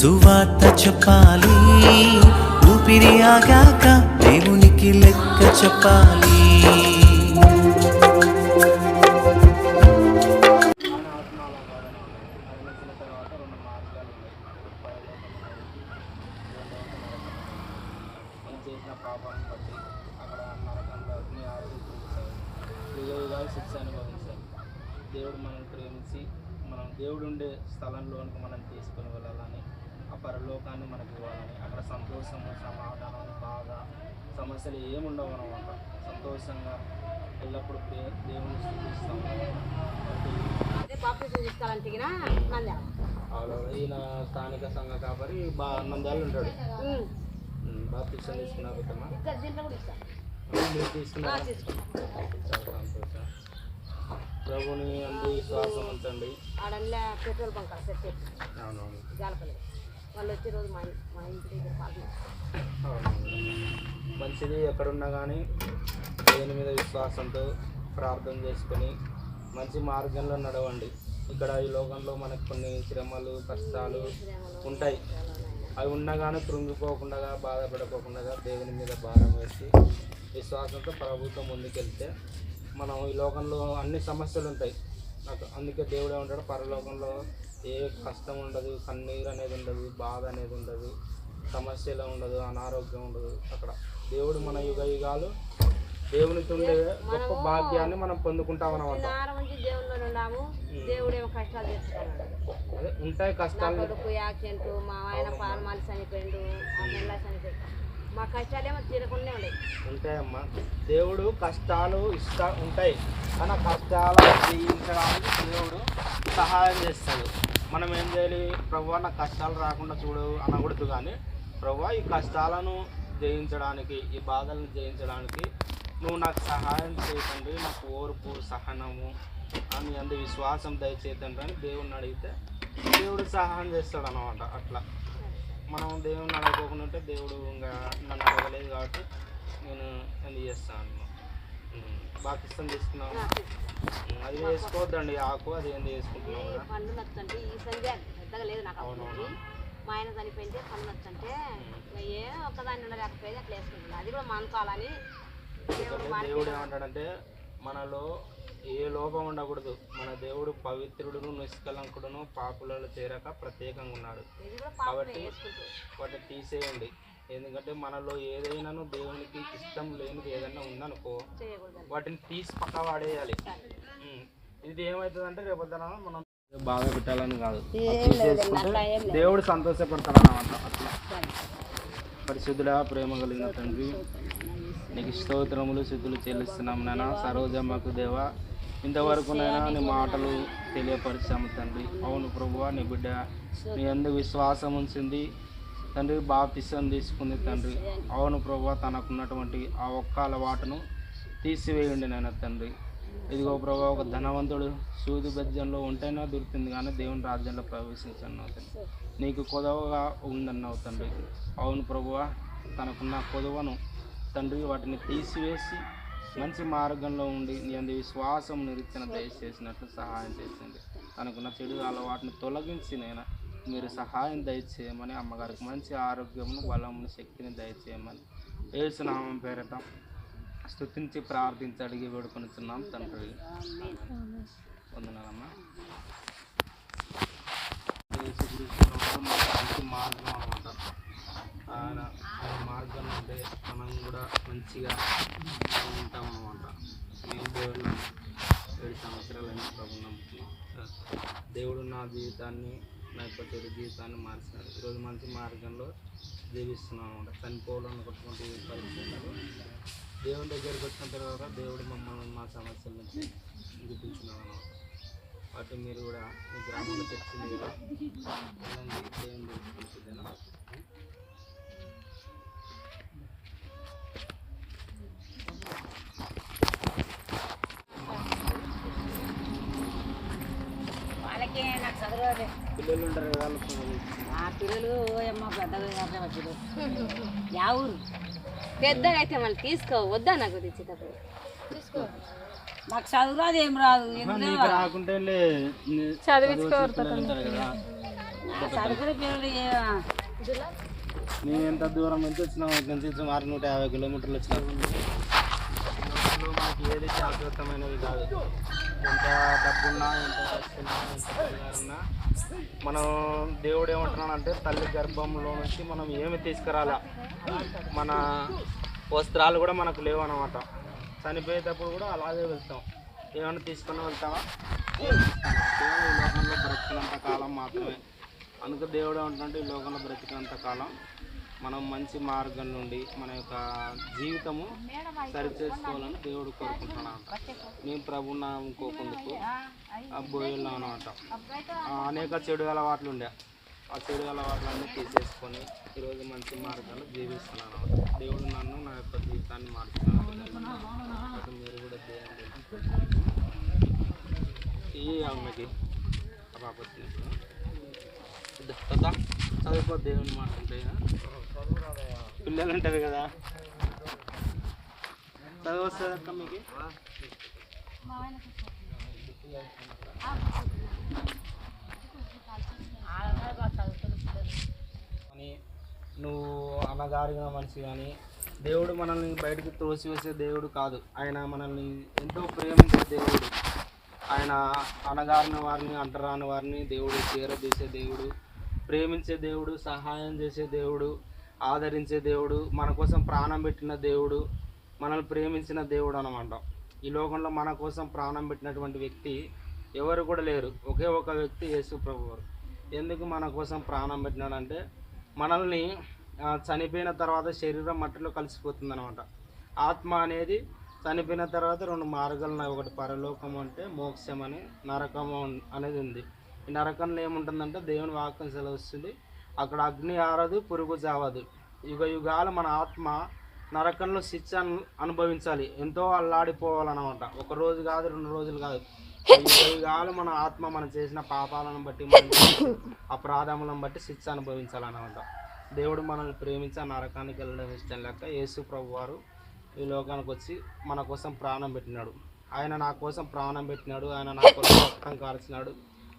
సువార్త చెప్పాలి. ఊపిరి ఆగాక దేవునికి లెక్క చెప్పాలి. చేసిన పాపాన్ని బట్టి అక్కడ నరకంలో అగ్ని శిక్ష దేవుడు మనల్ని ప్రేమించి మనం దేవుడు ఉండే స్థలంలోనికి మనం తీసుకుని వెళ్ళాలని పరలోకాన్ని మనకి ఇవ్వాలని అక్కడ సంతోషము సమాధానం బాధ సమస్యలు ఏముండవు అనమాట సంతోషంగా ఎల్లప్పుడూ దేవుని ఈయన స్థానిక సంఘ కాబట్టి బా నంద్యాల ఉంటాడు. ఉమ్. బాప్తిష్టం తీసుకున్నా పెద్దమ్మా ఇక్కడ దీంట్లో కూడా ఇస్తాను మీరు తీసుకున్నారా? చాలా సంతోషం. ప్రభుని అంది విశ్వాసం ఉంచండి. అవునవును. జాలపల్లి వాళ్ళు వచ్చే రోజు మా మా ఇంటి దగ్గర మంచిది ఎక్కడున్నా కానీ దేని మీద విశ్వాసంతో ప్రార్థన చేసుకొని మంచి మార్గంలో నడవండి. ఇక్కడ ఈ లోకంలో మనకు కొన్ని శ్రమలు కష్టాలు ఉంటాయి. అవి ఉన్నా కానీ కృంగిపోకుండా బాధపడకోకుండా దేవుని మీద భారం వేసి విశ్వాసంతో ప్రభుత్వం ముందుకెళ్తే మనం ఈ లోకంలో అన్ని సమస్యలు ఉంటాయి. నాకు అందుకే దేవుడే ఉంటాడు. పరలోకంలో ఏ కష్టం ఉండదు కన్నీరు అనేది ఉండదు బాధ అనేది ఉండదు సమస్యలు ఉండదు అనారోగ్యం ఉండదు అక్కడ. దేవుడు మన యుగ యుగాలు దేవునితో ఉండే గొప్ప భాగ్యాన్ని మనం పొందుకుంటాం అదే ఉంటాయి కష్టాలు. మా ఆయన నెల చనిపోయిండు మా కష్టాలేమో తీరకుండా ఉన్నాయి. ఉంటాయమ్మా. దేవుడు కష్టాలు ఇష్ట ఉంటాయి. మన కష్టాలు జయించడానికి దేవుడు సహాయం చేస్తాడు. మనం ఏం చేయాలి? ప్రభు నా కష్టాలు రాకుండా చూడు అనకూడదు కానీ ప్రభు ఈ కష్టాలను జయించడానికి ఈ బాధలను జయించడానికి నువ్వు నాకు సహాయం చేయకండి నాకు ఓర్పు సహనము అని అందు విశ్వాసం దయచేతండి అని దేవుడిని అడిగితే దేవుడు సహాయం చేస్తాడు అనమాట అట్లా. మనం దేవుని అడగకుండా ఉంటే దేవుడు ఇంకా నన్ను అడగలేదు కాబట్టి నేను ఎందుకు చేస్తాను? పాకిస్తాన్ తీసుకున్నాం అది వేసుకోవద్దండి ఆకు అది ఏంది వేసుకుంటున్నాం కదా. పండు నచ్చంటే ఈ సంధ్య పెద్దగా లేదు నాకు మా ఆయన చనిపోయింటే పండు నచ్చంటే ఏ ఒక్కదాన్ని ఉండలేకపోయేది అట్లా వేసుకుంటున్నాను అది కూడా మానుకోవాలని దేవుడు ఏమంటాడంటే మనలో ఏ లోపం ఉండకూడదు. మన దేవుడు పవిత్రుడును నిష్కలంకుడును పాపులలో చేరక ప్రత్యేకంగా ఉన్నాడు. కాబట్టి వాటిని తీసేయండి. ఎందుకంటే మనలో ఏదైనాను దేవునికి ఇష్టం లేనిది ఏదైనా ఉందనుకో వాటిని తీసి పక్క వాడేయాలి. ఇది ఏమవుతుందంటే రేపొద్దున మనం బాధ పెట్టాలని కాదు. దేవుడు సంతోషపడతాడు అన్నమాట అట్లా పరిశుద్ధుడా ప్రేమ కలిగిన తండ్రి నీకు స్తోత్రములు శుద్ధులు చెల్లిస్తున్నాం నాన్న. సరోజమ్మకు దేవ ఇంతవరకు నైనా నీ మాటలు తెలియపరిచాము తండ్రి. అవును ప్రభువా నీ బిడ్డ నీ అందు విశ్వాసం ఉంచింది. తండ్రి బాప్తిసం తీసుకుంది తండ్రి. అవును ప్రభు తనకున్నటువంటి ఆ ఒక్క అలవాటును తీసివేయండి నాయన తండ్రి. ఇదిగో ప్రభు ఒక ధనవంతుడు సూది బద్యంలో ఉంటేనే దొరుకుతుంది కానీ దేవుని రాజ్యంలో ప్రవేశించను అవుతుంది నీకు కొదవగా ఉందన్నావు తండ్రి. అవును ప్రభువ తనకున్న కొదవను తండ్రి వాటిని తీసివేసి మంచి మార్గంలో ఉండి నీ అందు విశ్వాసం నిరీక్షణ దయచేసినట్లు సహాయం చేసింది. తనకున్న చెడు అలవాటును తొలగించి నేను? మీరు సహాయం దయచేయమని అమ్మగారికి మంచి ఆరోగ్యమును బలమును శక్తిని దయచేయమని. ఏసునామం పేరట స్థుతించి ప్రార్థించి అడిగి వేడుకొనిచున్నాం తండ్రి. వందనాలమ్మా. మార్గం మార్గం ఉంటే మనం కూడా మంచిగా ఉంటాం అనమాట మేము దేవుడు ఏడు సంవత్సరాలైన ప్రభు నమ్ముతున్నాం. దేవుడు నా జీవితాన్ని నా యొక్క చెడు జీవితాన్ని మార్చినాడు. ఈరోజు మంచి మార్గంలో జీవిస్తున్నాం అనమాట చనిపోవాలనుకున్నటువంటి పరిస్థితుల్లో దేవుని దగ్గరికి వచ్చిన తర్వాత దేవుడు మమ్మల్ని మా సమస్యల నుంచి చూపించున్నాం అనమాట వాటి మీరు కూడా మీ గ్రామంలో తెచ్చింది కదా. దేవుని తెలుసుకుంటుందేనా వాళ్ళకే నాకు చదవదు పిల్లలు ఉంటారు కదా వాళ్ళకు ఆ పిల్లలు ఏమో పెద్దగా వచ్చారు యా ఊరు. పెద్దగా అయితే మళ్ళీ తీసుకో వద్దా నాకు తెచ్చేటప్పుడు? తీసుకో. మాకు చదువు రాదు ఏం రాదు రాకుంటే పిల్లలు మేము ఎంత దూరం నుంచి వచ్చినాం ఇక్కడి నుంచి సుమారు నూట యాభై కిలోమీటర్లు వచ్చినాం. మాకు ఏది శాశ్వతమైనది కాదు. ఎంత డబ్బున్నా ఎంత కష్టన్నా ఎంత మనం దేవుడు ఏమంటున్నాడంటే తల్లి గర్భంలో నుంచి మనం ఏమి తీసుకురాలా? మన వస్త్రాలు కూడా మనకు లేవు అనమాట చనిపోయేటప్పుడు కూడా అలాగే వెళ్తాం. ఏమైనా తీసుకొని వెళ్తామా కేవలం ఈ లోకంలో బ్రతికినంత కాలం మాత్రమే. అందుకు దేవుడు ఏమంటుంటే ఈ లోకంలో బ్రతికినంత కాలం మనం మంచి మార్గం నుండి మన యొక్క జీవితము సరిచేసుకోవాలని దేవుడు కోరుకుంటున్నాను మేము ప్రభు నమ్ముకోకుందుకు బోయిల్లో అనమాట అనేక చెడు అలవాట్లు ఉండే. ఆ చెడు అలవాట్లన్నీ తీసేసుకొని ఈరోజు మంచి మార్గాలు జీవిస్తున్నాను. అనమాట దేవుడు నన్ను నా యొక్క జీవితాన్ని మార్చుకున్నాను మీరు కూడా దేవుని ఈ అమ్మకి ఆ పాప కదా చదువుకో దేవుని మాట ఉంటాయి పిల్లలు ఉంటారు కదా. చదువు వస్తుంది అక్క మీకు? నువ్వు అనగారిన మనిషి కానీ దేవుడు మనల్ని బయటికి త్రోసివేసే దేవుడు కాదు. ఆయన మనల్ని ఎంతో ప్రేమించే దేవుడు. ఆయన అనగారిన వారిని అంటరాని వారిని దేవుడు చేరదీసే దేవుడు ప్రేమించే దేవుడు సహాయం చేసే దేవుడు ఆదరించే దేవుడు మన కోసం ప్రాణం పెట్టిన దేవుడు మనల్ని ప్రేమించిన దేవుడు అనమాట. ఈ లోకంలో మన కోసం ప్రాణం పెట్టినటువంటి వ్యక్తి ఎవరు కూడా లేరు. ఒకే ఒక వ్యక్తి యేసు ప్రభు వారు. ఎందుకు మన కోసం ప్రాణం పెట్టినాడంటే మనల్ని చనిపోయిన తర్వాత శరీరం మట్టిలో కలిసిపోతుంది అనమాట ఆత్మ అనేది చనిపోయిన తర్వాత రెండు మార్గాలు ఉన్నాయి. ఒకటి పరలోకం అంటే మోక్షం అని నరకం అనేది ఉంది. ఈ నరకంలో ఏముంటుందంటే దేవుని వాక్యం సెలవుస్తుంది. అక్కడ అగ్ని ఆరదు పురుగు చావదు యుగ యుగాలు మన ఆత్మ నరకంలో శిక్ష అనుభవించాలి. ఎంతో అల్లాడిపోవాలన్నమాట. ఒక రోజు కాదు రెండు రోజులు కాదు. యుగ మన ఆత్మ మనం చేసిన పాపాలను బట్టి మనం అపరాధములను బట్టి శిక్ష అనుభవించాలన్నమాట. దేవుడు మనల్ని ప్రేమించి ఆ నరకానికి వెళ్ళడం ఇష్టం లేక యేసు ప్రభు వారు ఈ లోకానికి వచ్చి మన కోసం ప్రాణం పెట్టినాడు. ఆయన నా కోసం ప్రాణం పెట్టినాడు. ఆయన నా కోసం రక్తం కాల్చినాడు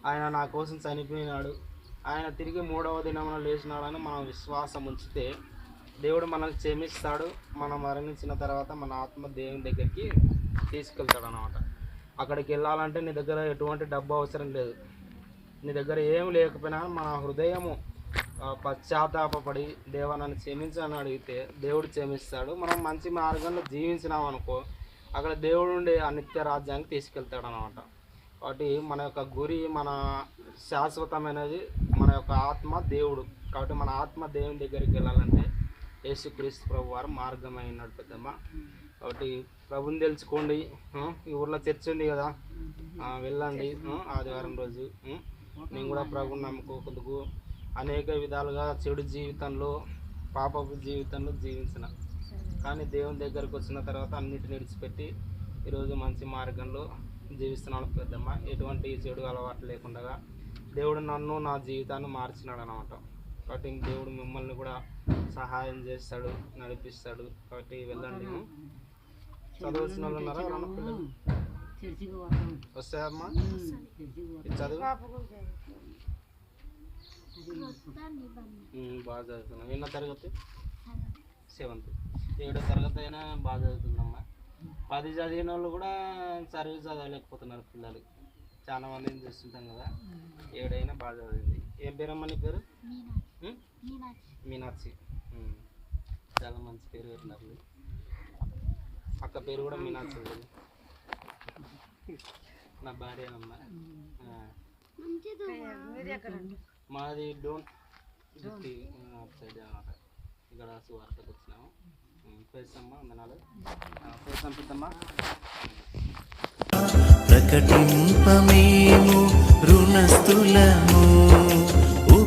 ఆయన నా కోసం చనిపోయినాడు. ఆయన తిరిగి మూడవ దినమున లేచినాడని మనం విశ్వాసం ఉంచితే దేవుడు మనల్ని క్షమిస్తాడు మనం మరణించిన తర్వాత మన ఆత్మ దేవుని దగ్గరికి తీసుకెళ్తాడు అనమాట అక్కడికి వెళ్ళాలంటే నీ దగ్గర ఎటువంటి డబ్బు అవసరం లేదు. నీ దగ్గర ఏం లేకపోయినా మన హృదయము పశ్చాత్తాపడి పశ్చాత్తాపపడి నన్ను క్షమించని అడిగితే దేవుడు క్షమిస్తాడు. మనం మంచి మార్గంలో జీవించినాం అనుకో అక్కడ దేవుడు ఉండే ఆ నిత్య రాజ్యానికి తీసుకెళ్తాడు అనమాట కాబట్టి మన యొక్క గురి మన శాశ్వతమైనది మన యొక్క ఆత్మ దేవుడు. కాబట్టి మన ఆత్మ దేవుని దగ్గరికి వెళ్ళాలంటే యేసుక్రీస్తు ప్రభు వారు మార్గమైనాడు పెద్దమ్మ. కాబట్టి ప్రభుని తెలుసుకోండి. ఈ ఊర్లో చర్చ్ ఉంది కదా. వెళ్ళండి. ఆదివారం రోజు. నేను కూడా ప్రభుని నమ్ముకోకుందుకు అనేక విధాలుగా చెడు జీవితంలో పాపపు జీవితంలో జీవించిన. కానీ దేవుని దగ్గరకు వచ్చిన తర్వాత అన్నిటిని విడిచిపెట్టి ఈరోజు మంచి మార్గంలో జీవిస్తున్నాను పెద్దమ్మ. ఎటువంటి చెడు అలవాటు లేకుండా దేవుడు నన్ను నా జీవితాన్ని మార్చినాడు అనమాట కాబట్టి దేవుడు మిమ్మల్ని కూడా సహాయం చేస్తాడు నడిపిస్తాడు. కాబట్టి వెళ్ళండి. చదవాల్సిన వాళ్ళు ఉన్నారా? వస్తాయమ్మా చదువు? బాగా చదువుతున్నాం ఎన్నో తరగతి? సెవెంత్. ఏడో తరగతి అయినా బాగా చదువుతుందమ్మా. పది చదివిన వాళ్ళు కూడా సరిగ్గా చదవలేకపోతున్నారు పిల్లలు. చాలా మందిని చూస్తుంటాం కదా? ఏడైనా బాగా చదివింది. ఏం పేరమ్మా నీ పేరు? మీనాక్షి. చాలా మంచి పేరు పెట్టినారు. అక్క పేరు కూడా మీనాక్షి ఉంది. నా భార్య అమ్మ మాది డోన్. సైడ్ అనమాట ఇక్కడ సువార్తకు వచ్చినాము. పేసమ్మ వందనాలు పేసం పెద్దమ్మ. ప్రకటింపమేము రుణస్థులము.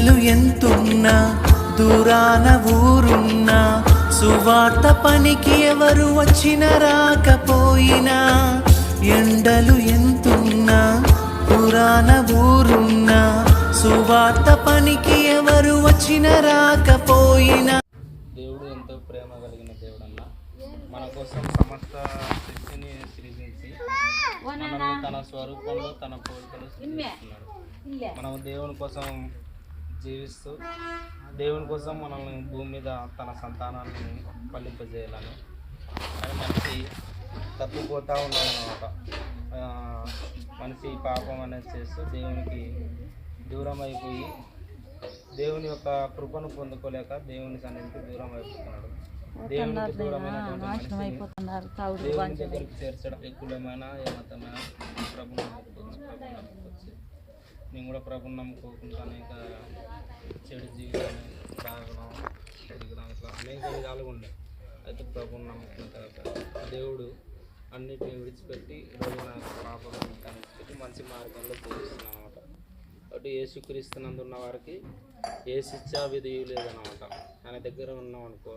ఎండలు ఎంతున్నా దూరాన ఊరున్నా సువార్త పనికి ఎవరు వచ్చిన రాకపోయినా ఎండలు ఎంతున్నా దూరాన ఊరున్నా సువార్త పనికి ఎవరు వచ్చిన రాకపోయినా. దేవుడు ఎంతో ప్రేమ కలిగిన దేవుడు అన్న మన కోసం సమస్త శక్తిని సృజించి మనల్ని తన స్వరూపంలో తన పోలికలు సృజిస్తున్నాడు. మనం దేవుని కోసం జీవిస్తూ దేవుని కోసం మనల్ని భూమి మీద తన సంతానాన్ని ఫలింపజేయాలని కానీ మనిషి తప్పిపోతూ ఉన్నాడనమాట. మనిషి పాపం అనేది చేస్తూ దేవునికి దూరం అయిపోయి దేవుని యొక్క కృపను పొందుకోలేక దేవుని సన్నిధికి దూరం అయిపోతున్నాడు దేవునికి దూరమైనటువంటి దేవుని దగ్గరికి చేర్చడం ఏ కులమైనా ఏ మతమైనా నేను కూడా ప్రభుని నమ్ముకోకుండా అనేక చెడు జీవితాన్ని తాగడం తిరగడం ఇట్లా అనేక విధాలుగా ఉండే. అయితే ప్రభుని నమ్ముకున్న తర్వాత దేవుడు అన్నిటిని విడిచిపెట్టి ఈరోజు నా యొక్క విడిచిపెట్టి మంచి మార్గంలో జీవిస్తున్నాను అనమాట కాబట్టి ఏసుక్రీస్తున్నందున్న వారికి ఏ శిక్ష విధి లేదనమాట ఆయన దగ్గర ఉన్నాం అనుకో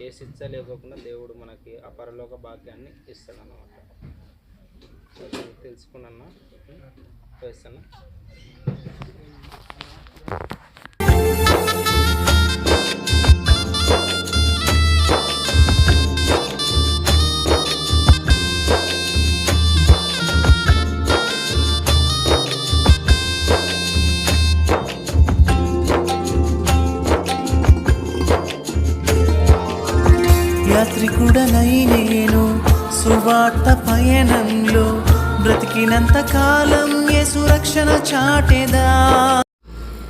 ఏ శిక్ష లేకోకుండా దేవుడు మనకి ఆ పరలోక భాగ్యాన్ని ఇస్తాడనమాట తెలుసుకున్నా వేస్తున్నా యాత్రికుడనై నేను సువార్త పయనంలో బ్రతికినంత కాలం సురక్షణ చాటెదా?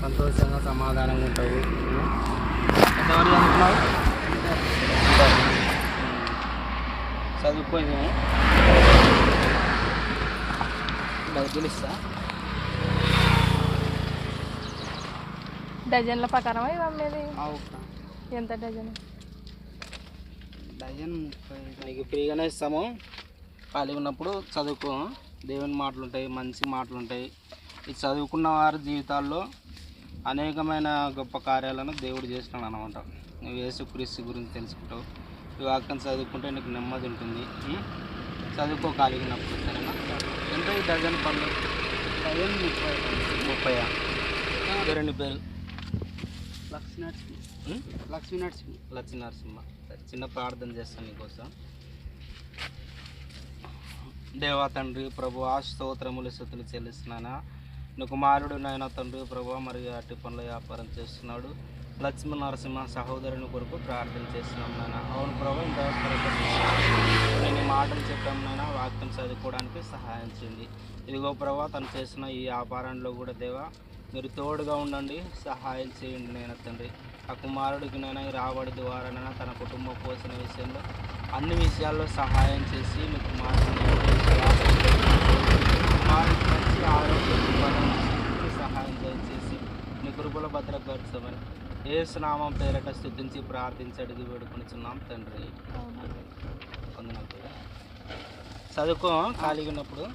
సంతోషంగా సమాధానంగా ఉంటావు. ఎంతవరకు అనుకున్నావు చదువుకొని డబ్బులు ఇస్తా. డజన్ల ప్రకారం ఇవి అమ్మేది? అవునా ఎంత డజన్? డజన్ ముప్పై. నీకు ఫ్రీగానే ఇస్తాము. ఖాళీ ఉన్నప్పుడు చదువుకో. దేవుని మాటలు ఉంటాయి మంచి మాటలు ఉంటాయి ఈ చదువుకున్న వారి జీవితాల్లో అనేకమైన గొప్ప కార్యాలను దేవుడు చేసినాడు అనమాట నువ్వు యేసుక్రీస్తు గురించి తెలుసుకుంటావు. ఈ వాక్యం చదువుకుంటే నీకు నెమ్మది ఉంటుంది? చదువుకో ఉన్నప్పుడు సరేనా ఎంత ఈ డజన్ పళ్ళు? డజన్ ముప్పై. ముప్పై పేరండి పేరు లక్ష్మీ నరసింహ? లక్ష్మీ నరసింహ. లక్ష్మీ నరసింహ. చిన్న ప్రార్థన చేస్తాను నీకోసం. దేవా తండ్రి ప్రభు ఆ స్తోత్రములు స్థుతులు చెల్లిస్తున్నానా? నీ కుమారుడు నాయన తండ్రి ప్రభు మరియు అట్టి పనుల వ్యాపారం చేస్తున్నాడు. లక్ష్మీ నరసింహ సహోదరుని కొరకు ప్రార్థన చేస్తున్నాం నాయన. అవును ప్రభు ఇంతవరకు నేను మాటలు చెప్పాం నాయన వాక్యం చదువుకోవడానికి సహాయం చేయండి. ఇదిగో ప్రభా తను చేసిన ఈ వ్యాపారంలో కూడా దేవా మీరు తోడుగా ఉండండి సహాయం చేయండి నేను తండ్రి. ఆ కుమారుడికి నేను రాబడి ద్వారానైనా తన కుటుంబ పోషణ విషయంలో అన్ని విషయాల్లో సహాయం చేసి మీ కుమారుడిని కుమారుడికి మంచి ఆరోగ్యం ఇవ్వాలని సహాయం దయచేసి నీ కృపల భద్రపరచమని ఏ స్నామం పేరట స్థుతించి ప్రార్థించి అడిగి వేడుకొనిచున్నాం తండ్రి వందనాలు చదువుకో ఖాళీగా ఉన్నప్పుడు